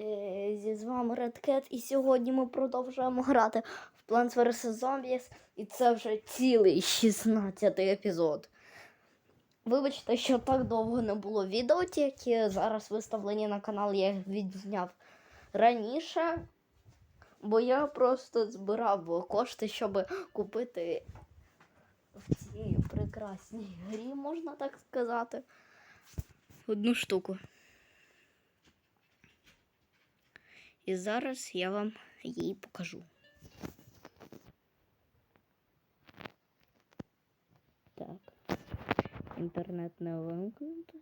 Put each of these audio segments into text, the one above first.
Е, Зі з вами Cat, і сьогодні ми продовжуємо грати в Plants vs. Zombies, і це вже цілий 16 епізод. Вибачте, що так довго не було відео, які зараз виставлені на канал, я їх відзняв раніше, бо я просто збирав кошти, щоб купити в цій прекрасній грі, можна так сказати, одну штуку. І зараз я вам її покажу. Так. Інтернет не вимкнути.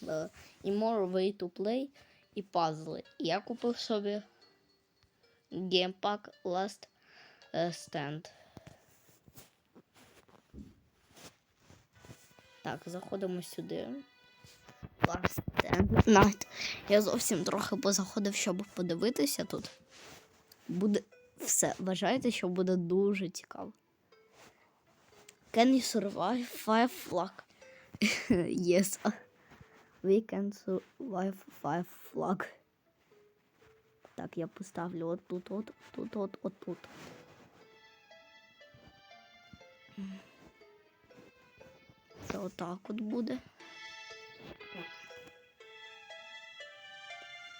Ну. І more way to play і пазли. Я купив собі Pack Last е, Stand. Так, заходимо сюди. Last Night. Я зовсім трохи позаходив, щоб подивитися тут. Буде все. Вважайте, що буде дуже цікаво. Can you survive five flag? yes. We can survive five flag. Так, я поставлю от тут, от, тут, от, от тут. Це отак от буде.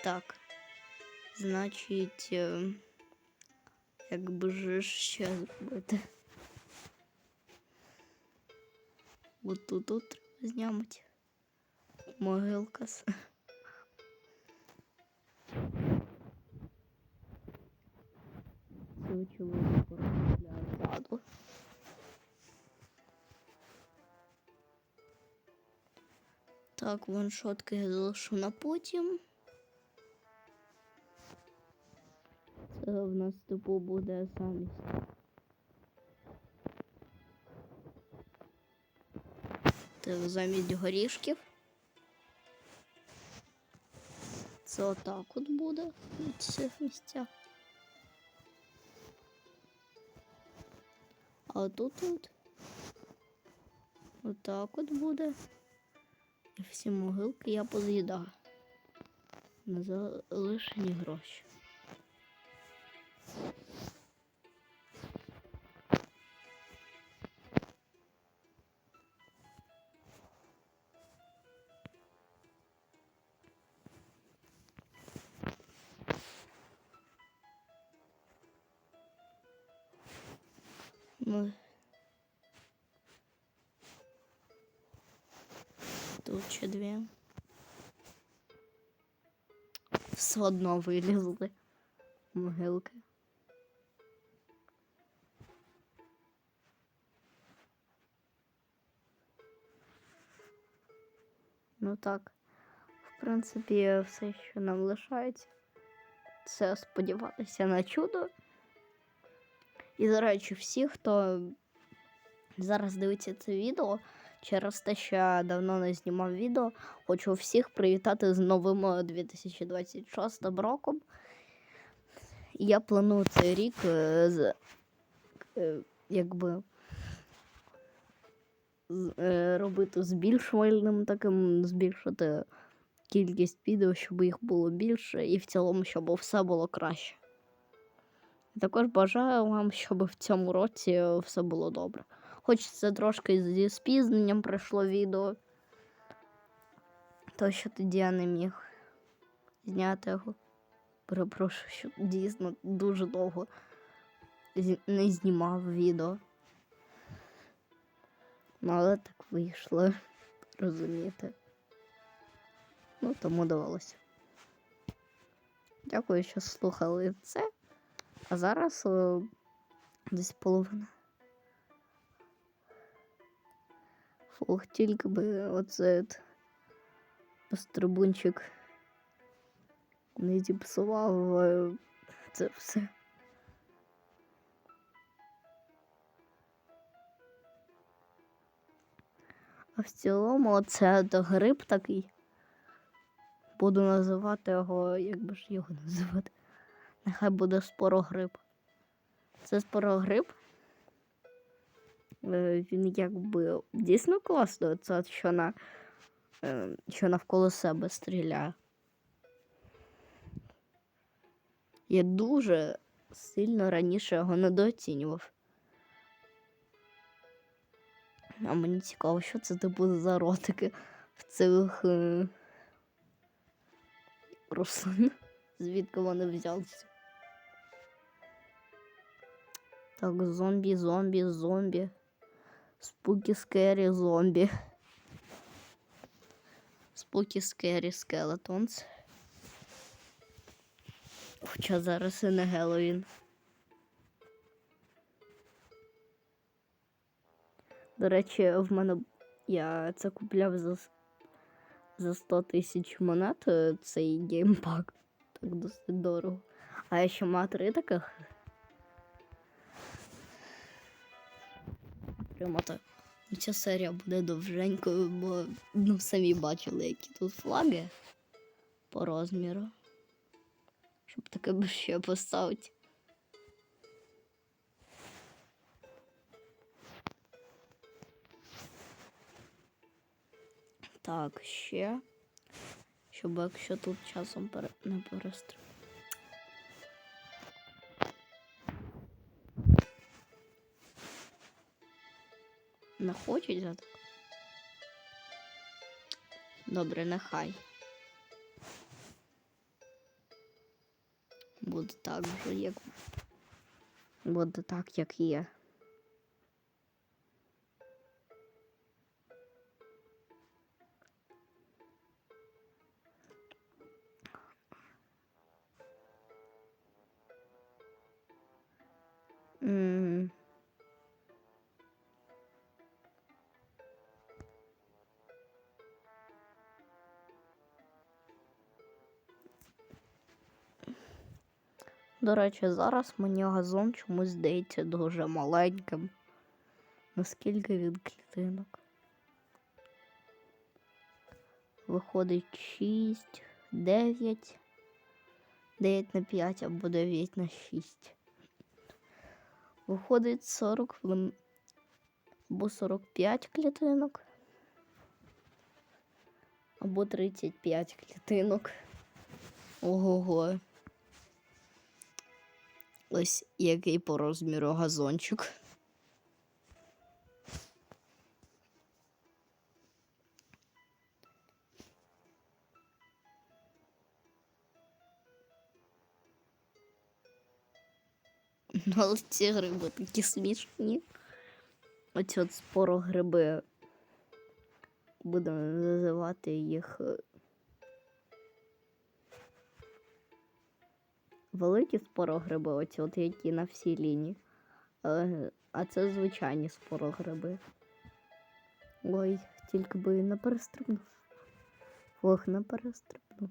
Так. Значить, е, якби же ж ще зробити. От тут треба знімати. Могилка. Це очевидно для ззаду. Так, ваншотки я залишу на потім. В нас типу буде замість. Так, замість горішків. Це отак от буде від цих місцях. А тут от отак от буде. І всі могилки я поз'їдаю. На залишені гроші. Все одно вилізли могилки. Ну так, в принципі, все, що нам лишається, це сподіватися на чудо. І, до речі, всі, хто зараз дивиться це відео, через те, що я давно не знімав відео, хочу всіх привітати з новим е, 2026 роком. Я планую цей рік е, з, е, якби е, робити збільшувальним таким, збільшити кількість відео, щоб їх було більше, і в цілому, щоб все було краще. Також бажаю вам, щоб в цьому році все було добре. Хоч це трошки зі спізненням пройшло відео, то що тоді я не міг зняти його. Перепрошую, що дійсно дуже довго не знімав відео. Ну, але так вийшло, розумієте. Ну, тому довелося. Дякую, що слухали це. А зараз о, десь половина. Фух, тільки би оце от пострибунчик не зіпсував е, це все. А в цілому от гриб такий. Буду називати його, як би ж його називати. Нехай буде спорогриб. Це спорогриб. Е, Він якби дійсно класно, це що на е, що навколо себе стріляє. Я дуже сильно раніше його недооцінював. А мені цікаво, що це типу за ротики в цих е... рослин. Звідки вони взялися? Так, зомбі, зомбі, зомбі. Спукі скері зомбі. Спукі скері скелетонс. Хоча зараз і не Геловін. До речі, в мене я це купляв за, за 100 тисяч монет е, цей геймпак. Так досить дорого. А я ще маю три таких. Прямо-то ця серія буде довженькою, бо ну, самі бачили, які тут флаги по розміру. Щоб таке б ще поставити. Так, ще. Щоб якщо тут часом не перестріл. Не хочуть за так? Добре, нехай. Буде так же, як. Буде так, як є. До речі, зараз мені газон чомусь здається дуже маленьким. Наскільки він клітинок? Виходить 6, 9, 9 на 5 або 9 на 6. Виходить 40 або 45 клітинок. Або 35 клітинок. Ого-го. Ось який по розміру газончик. Ну, але ці гриби такі смішні. Оці от спорогриби. Будемо називати їх. Великі спорогриби, оці от які на всій лінії. Але, А це звичайні спорогриби. Ой, тільки би не перестрибнув. Ох, не перестрибнув.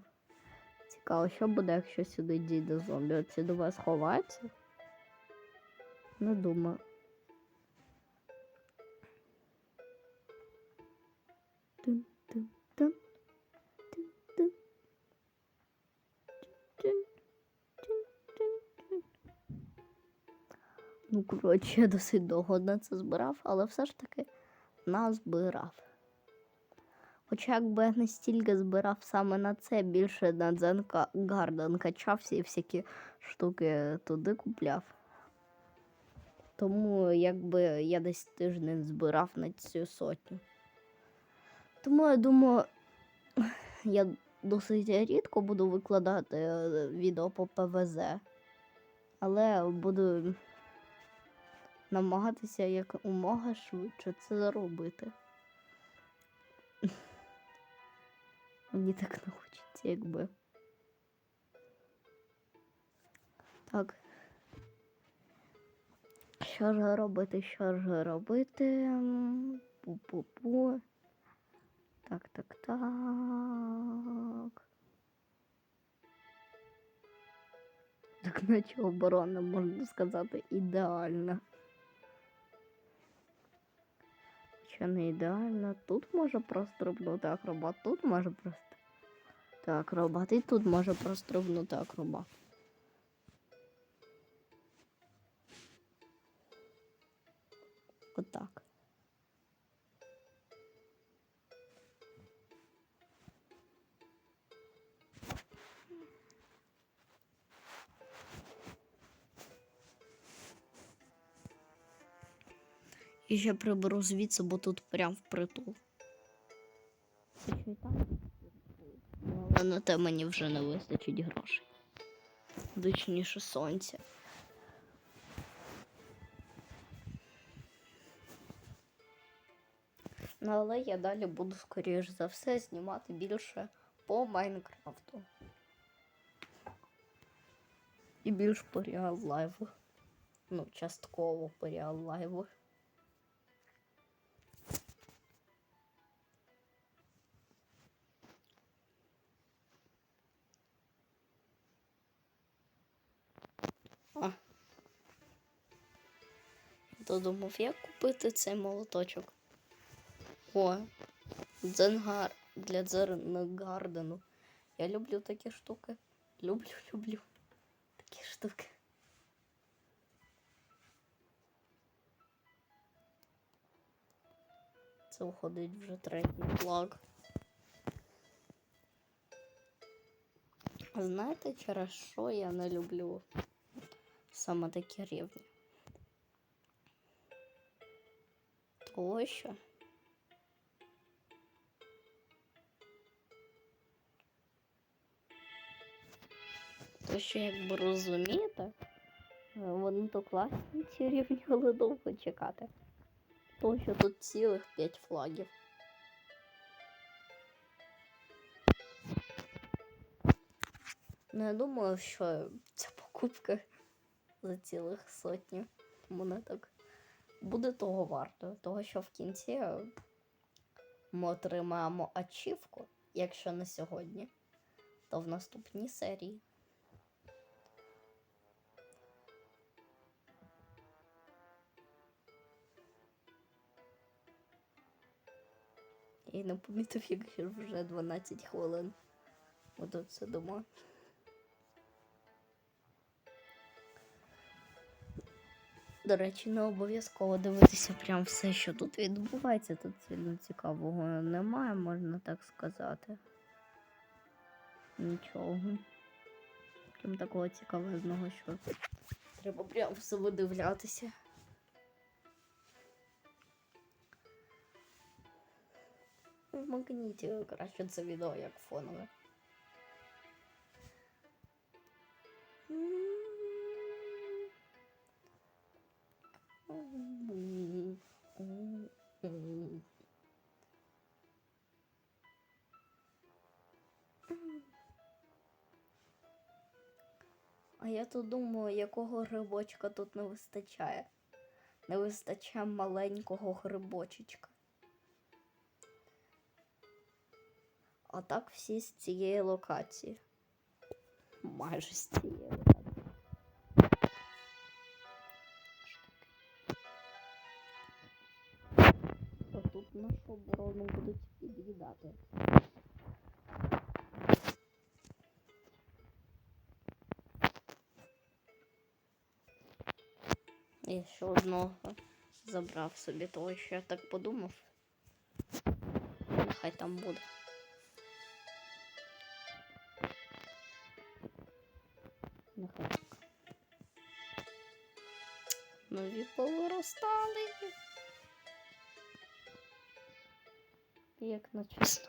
Цікаво, що буде, якщо сюди дійде зомбі? Оці до вас ховаються? Не думаю. Ну, коротше, я досить довго на це збирав, але все ж таки назбирав. Хоча якби я не стільки збирав саме на це, більше на Дзенка Гарден качався і всякі штуки туди купляв. Тому якби я десь тиждень збирав на цю сотню. Тому я думаю, я досить рідко буду викладати е, відео по ПВЗ, але буду намагатися якомога швидше це зробити. Мені так не хочеться, якби. Так. Що ж робити? Що ж робити? Пу-пу-пу. Так, так, так. Так, наче оборона, можна сказати, ідеальна. Що не ідеально. Тут може прострибнути акробат, тут може просто. Акробат, і тут може прострибнути акробат. І ще приберу звідси, бо тут прям впритул. Але на те мені вже не вистачить грошей. Точніше сонця. Ну, але я далі буду, скоріш за все, знімати більше по Майнкрафту. І більш по реал лайву. Ну, частково по реал А. То думав, як купити цей молоточок. О, дзенгар для дзенгардену. Я люблю такі штуки. Люблю, люблю такі штуки. Це виходить вже третій флаг. Знаєте, через що я не люблю саме такі рівні? Того що. То що, якби розумієте, вони то класні ці рівні, але довго чекати. Тому що тут цілих 5 флагів. Ну, я думаю, що ця покупка за цілих сотню монеток буде того вартою. Того, що в кінці ми отримаємо ачівку, якщо не сьогодні, то в наступній серії. Я не помітив, як вже 12 хвилин. Ми тут сидимо. До речі, не обов'язково дивитися прям все, що тут відбувається. Тут сильно цікавого немає, можна так сказати. Нічого. Прям такого цікавого, що треба прям все видивлятися. Вмикніть краще це відео як фонове. Тут думаю, якого грибочка тут не вистачає. Не вистачає маленького грибочечка. А так всі з цієї локації. Майже з цієї локації. То тут нашу оборону будуть під'їдати. Я ще одного забрав собі того, що я так подумав. Нехай там буде. Нехай так. Нові повиростали. Як на чесно.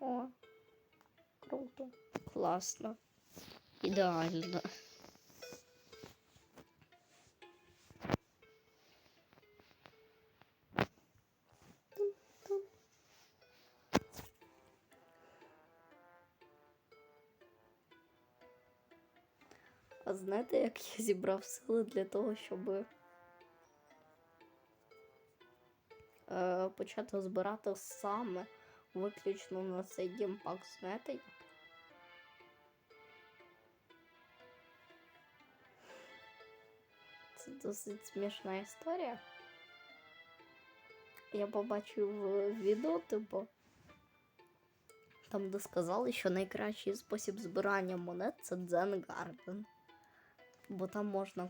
О, круто, класно, ідеально. А знаєте, як я зібрав сили для того, щоб е, почати збирати саме виключно на цей геймпак, знаєте? як? Це досить смішна історія. Я побачив відео, типу, там, де сказали, що найкращий спосіб збирання монет це Zen Garden. Бо там можна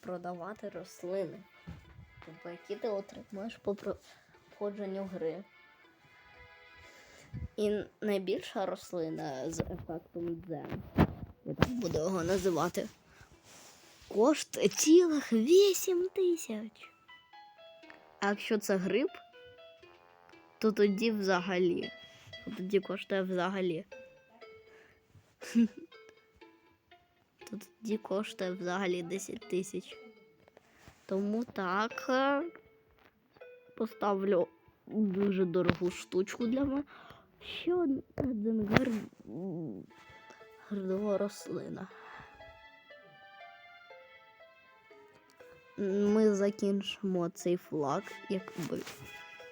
продавати рослини, тобто, які ти отримуєш по проходженню гри. І найбільша рослина з ефектом Дзен. Я так буду його називати. Коштує цілих 8 тисяч. А якщо це гриб, то тоді взагалі. То тоді коштує взагалі. То тоді коштує взагалі 10 тисяч. Тому так е, поставлю дуже дорогу штучку для мене. Ще один гар... гардова рослина. Ми закінчимо цей флаг, якби.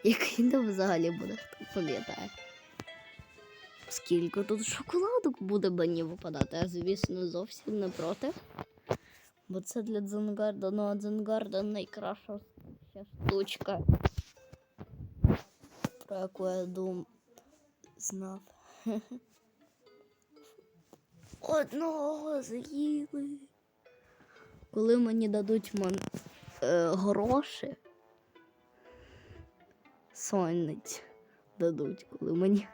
Який не взагалі буде, хто пам'ятає. Скільки тут шоколадок буде мені випадати, я, звісно, зовсім не проти. Бо це для Дзенгарда, ну а Дзенгарда найкраща штучка. Про яку я дум знав. Одного з'їли. Коли мені дадуть мон... е, гроші, сонниць дадуть, коли мені.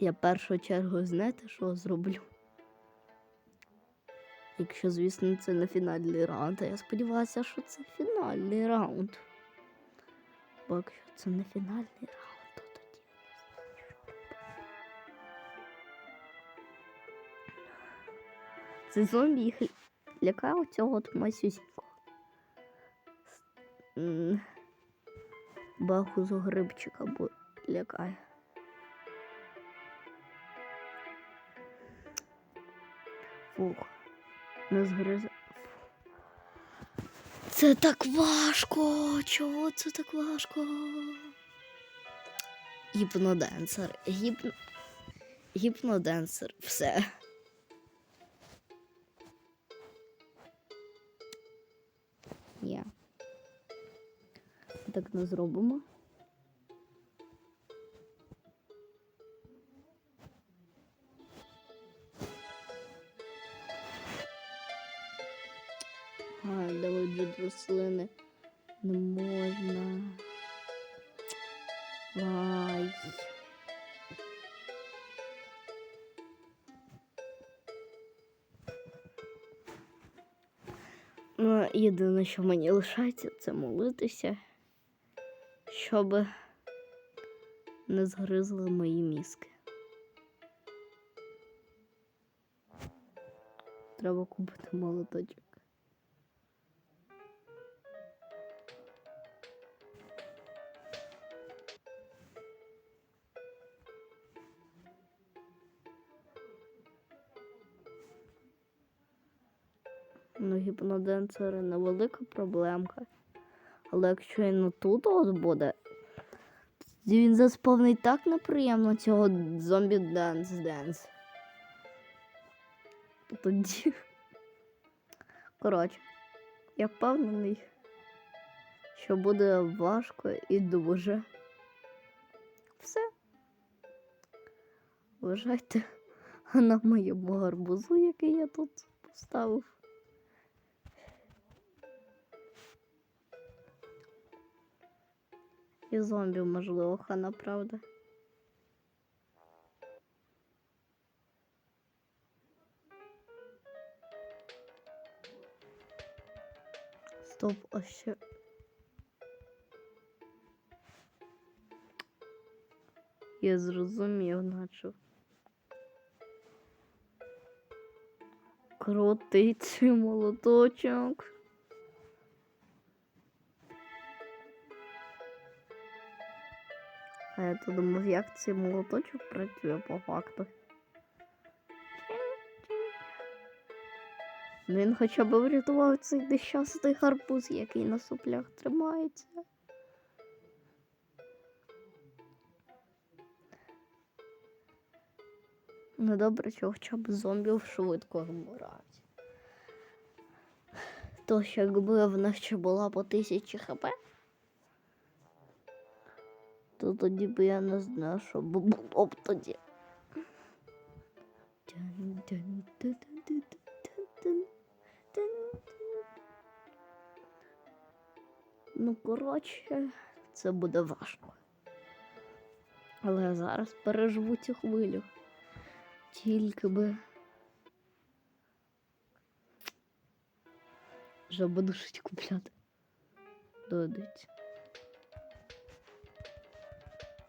Я в першу чергу знаєте, що зроблю? Якщо, звісно, це не фінальний раунд, а я сподіваюся, що це фінальний раунд. Бо якщо це не фінальний раунд, то тоді. Це зомбі лякає оцього от масюсінького. Баху з грибчика бо лякає. Фух, не згризе. Це так важко. Чого це так важко? Гіпноденсер. Гіпно... Гіпноденсер. Все. Ні. Так не зробимо. А, давид рослини. Не можна. Вай. Ну, єдине, що мені лишається, це молитися, щоб не згризли мої мізки. Треба купити молоточок. Гіпноденсери невелика проблемка. Але якщо він отут от буде, він заспавнить так неприємно цього зомбі денс денс. Тоді. Коротше, я впевнений, що буде важко і дуже. Все. Вважайте на моєму гарбузу, який я тут поставив. І зомбі, можливо, хана правда. Стоп, а ще. Я зрозумів, наче. Крутий цей молоточок. Я то думав, як цей молоточок працює по факту. Ну, Він хоча б врятував цей нещасний гарбуз, який на соплях тримається. Ну добре, що хоча б зомбів швидко вмирають. То що якби в нас ще була по тисячі хп, то тоді б я не знаю, що було б тоді. Ну, коротше, це буде важко. Але я зараз переживу цю хвилю. Тільки би. Вже буду щось купляти. Додить.